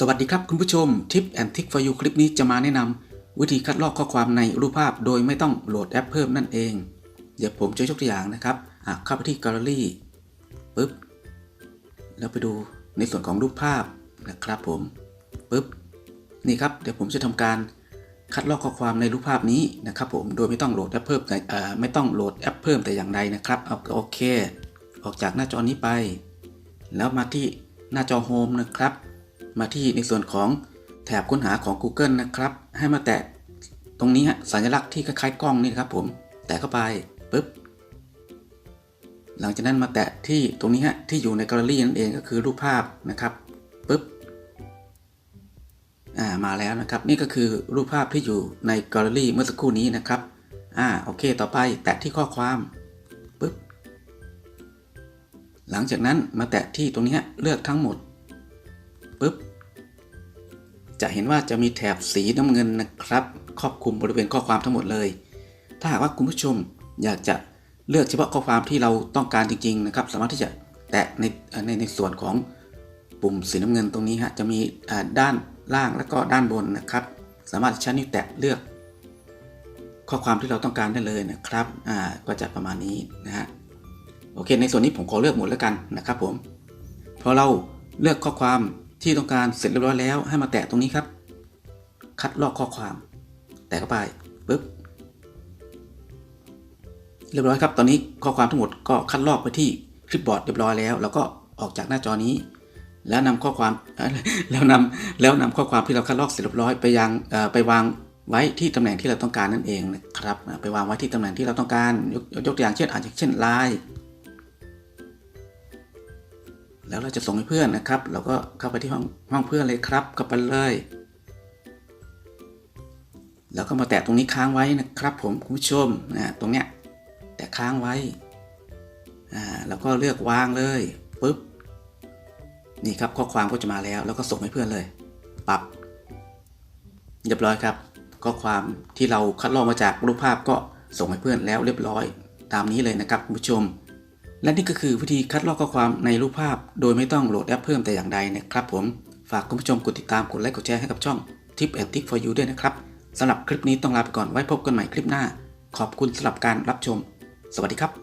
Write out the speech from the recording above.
สวัสดีครับคุณผู้ชมทิปแอนทิก for you คลิปนี้จะมาแนะนำวิธีคัดลอกข้อความในรูปภาพโดยไม่ต้องโหลดแอปเพิ่มนั่นเอง เดี๋ยวผมจะยกตัวอย่างนะครับเข้าไปที่แกลเลอรี่ปุ๊บแล้วไปดูในส่วนของรูปภาพนะครับผมปุ๊บนี่ครับเดี๋ยวผมจะทำการคัดลอกข้อความในรูปภาพนี้นะครับผมโดยไม่ต้องโหลดแอปเพิ่มแต่ไม่ต้องโหลดแอปเพิ่มแต่อย่างใดนะครับเอาโอเค ออกจากหน้าจอนี้ไป แล้วมาที่หน้าจอโฮมนะครับ มาที่ในส่วนของแถบค้นหาของ Google นะครับ ให้มาแตะตรงนี้ฮะสัญลักษณ์ที่คล้ายๆกล้องนี่นะครับผม แตะเข้าไปปุ๊บ หลังจากนั้นมาแตะที่ตรงนี้ฮะที่อยู่ในแกลเลอรี่นั่นเองก็คือรูปภาพนะครับปุ๊บอ่ามาแล้วนะครับ นี่ก็คือรูปภาพที่อยู่ในแกลเลอรี่เมื่อสักครู่นี้นะครับอ่าโอเค ต่อไปแตะที่ข้อความปุ๊บหลังจากนั้นมาแตะที่ตรงนี้เลือกทั้งหมด ปุ๊บ จะเห็นว่าจะมีแถบสีน้ำเงินนะครับ ครอบคลุมบริเวณข้อความทั้งหมดเลย ถ้าหากว่าคุณผู้ชมอยากจะเลือกเฉพาะข้อความที่เราต้องการจริง ๆ นะครับ สามารถที่จะแตะในในในส่วนของปุ่มสีน้ำเงินตรงนี้ฮะจะมีด้านล่างและก็ด้านบนนะครับ สามารถใช้นิ้วแตะเลือก ข้อความที่เราต้องการได้เลยนะครับอ่าก็จะประมาณนี้นะฮะโอเค ในส่วนนี้ผมขอเลือกหมดแล้วกันนะครับผมพอเราเลือกข้อความ ที่ต้องการเสร็จเรียบร้อยแล้วให้มาแตะตรงนี้ครับ คัดลอกข้อความ แตะเข้าไปปุ๊บเรียบร้อยครับ ตอนนี้ข้อความทั้งหมดก็คัดลอกไปที่คลิปบอร์ดเรียบร้อยแล้ว แล้วก็ออกจากหน้าจอนี้ แล้วนำข้อความแล้วนำแล้วนำข้อความที่เราคัดลอกเสร็จเรียบร้อยไปยังไปวางไว้ที่ตำแหน่งที่เราต้องการนั่นเองนะครับ ไปวางไว้ที่ตำแหน่งที่เราต้องการยกยกตัวอย่างเช่นอาจจะเช่นไลน์ แล้วเราจะส่งให้เพื่อนนะครับ เราก็เข้าไปที่ห้องห้องเพื่อนเลยครับเข้าไปเลย แล้วก็มาแตะตรงนี้ค้างไว้นะครับ ผมคุณผู้ชมนะตรงเนี้ยแตะค้างไว้อ่าแล้วก็เลือกวางเลยปุ๊บนี่ครับข้อความก็จะมาแล้ว แล้วก็ส่งให้เพื่อนเลยปรับเรียบร้อยครับข้อความที่เราคัดลอกมาจากรูปภาพก็ส่งให้เพื่อนแล้วเรียบร้อย ตามนี้เลยนะครับคุณผู้ชม และนี่ก็คือวิธีคัดลอกข้อความในรูปภาพ โดยไม่ต้องโหลดแอปเพิ่มแต่อย่างใดนะครับผม ฝากคุณผู้ชมกดติดตามกดไลค์กดแชร์ให้กับช่อง Tip and Tip for You ด้วยนะครับสำหรับคลิปนี้ต้องลาไปก่อนไว้พบกันใหม่คลิปหน้า ขอบคุณสำหรับการรับชม สวัสดีครับ